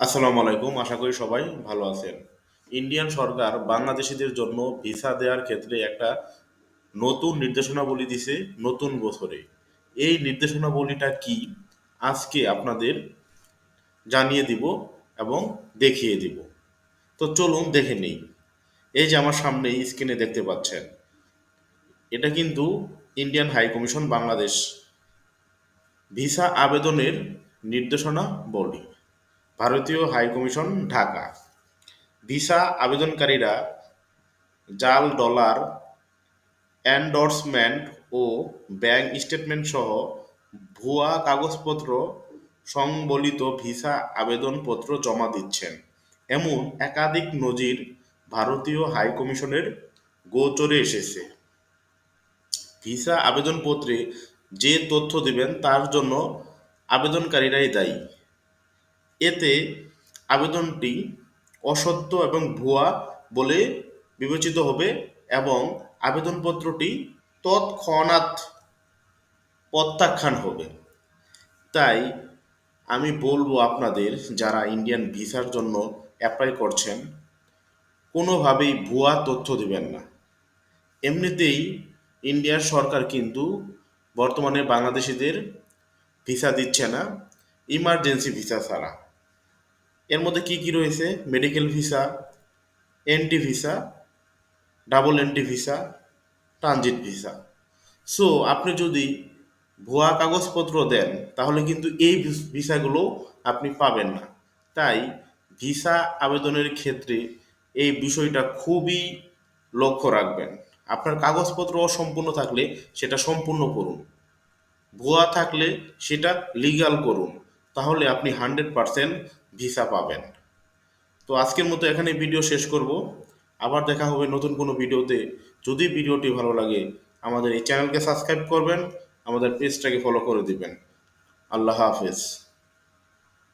আসসালামু আলাইকুম, আশা করি সবাই ভালো আছেন। ইন্ডিয়ান সরকার বাংলাদেশিদের জন্য ভিসা দেওয়ার ক্ষেত্রে একটা নতুন নির্দেশনাবলী দিছে নতুন বছরে। এই নির্দেশনাবলীটা কি? আজকে আপনাদের জানিয়ে দিব এবং দেখিয়ে দিব। তো চলুন দেখে নেই। এই যে আমার সামনে স্ক্রিনে দেখতে পাচ্ছেন, এটা কিন্তু Indian high commission Bangladesh visa আবেদনের নির্দেশনা বলি ভারতীয় হাইকমিশন ঢাকা। ভিসা আবেদনকারীরা জাল, ডলার, এন্ডোর্সমেন্ট ও ব্যাংক স্টেটমেন্ট সহ ভুয়া কাগজপত্র সংবলিত ভিসা আবেদনপত্র জমা দিচ্ছেন। এমন একাধিক নজির ভারতীয় হাইকমিশনের গোচরে এসেছে। ভিসা আবেদনপত্রে যে তথ্য দিবেন, তার জন্য আবেদনকারীরাই দায়ী। এতে আবেদনটি অসত্য এবং ভুয়া বলে বিবেচিত হবে এবং আবেদনপত্রটি তৎক্ষণাৎ প্রত্যাখ্যান হবে। তাই আমি বলব আপনাদের, যারা ইন্ডিয়ান ভিসার জন্য অ্যাপ্লাই করছেন, কোনোভাবেই ভুয়া তথ্য দিবেন না। এমনিতেই ইন্ডিয়ার সরকার কিন্তু বর্তমানে বাংলাদেশিদের ভিসা দিচ্ছে না, ইমার্জেন্সি ভিসা ছাড়া। এর মধ্যে কি কি রয়েছে? Medical visa entry visa double entry visa transit visa so আপনি যদি ভুয়া কাগজপত্র দেন, তাহলে কিন্তু এই ভিস- ভিসাগুলো আপনি পাবেন না। তাই ভিসা আবেদনের ক্ষেত্রে এই বিষয়টা খুবই লক্ষ্য রাখবেন। আপনার কাগজপত্র অসম্পূর্ণ থাকলে সেটা সম্পূর্ণ করুন। ভুয়া থাকলে সেটা লিগ্যাল করুন। তাহলে আপনি হান্ড্রেড পারসেন্ট ভিসা পাবেন। তো আজকের মতো এখানে ভিডিও শেষ করব। আবার দেখা হবে নতুন কোনো ভিডিওতে। যদি ভিডিওটি ভালো লাগে, আমাদের এই চ্যানেলকে সাবস্ক্রাইব করবেন, আমাদের পেজটাকে ফলো করে দিবেন। আল্লাহ হাফেজ।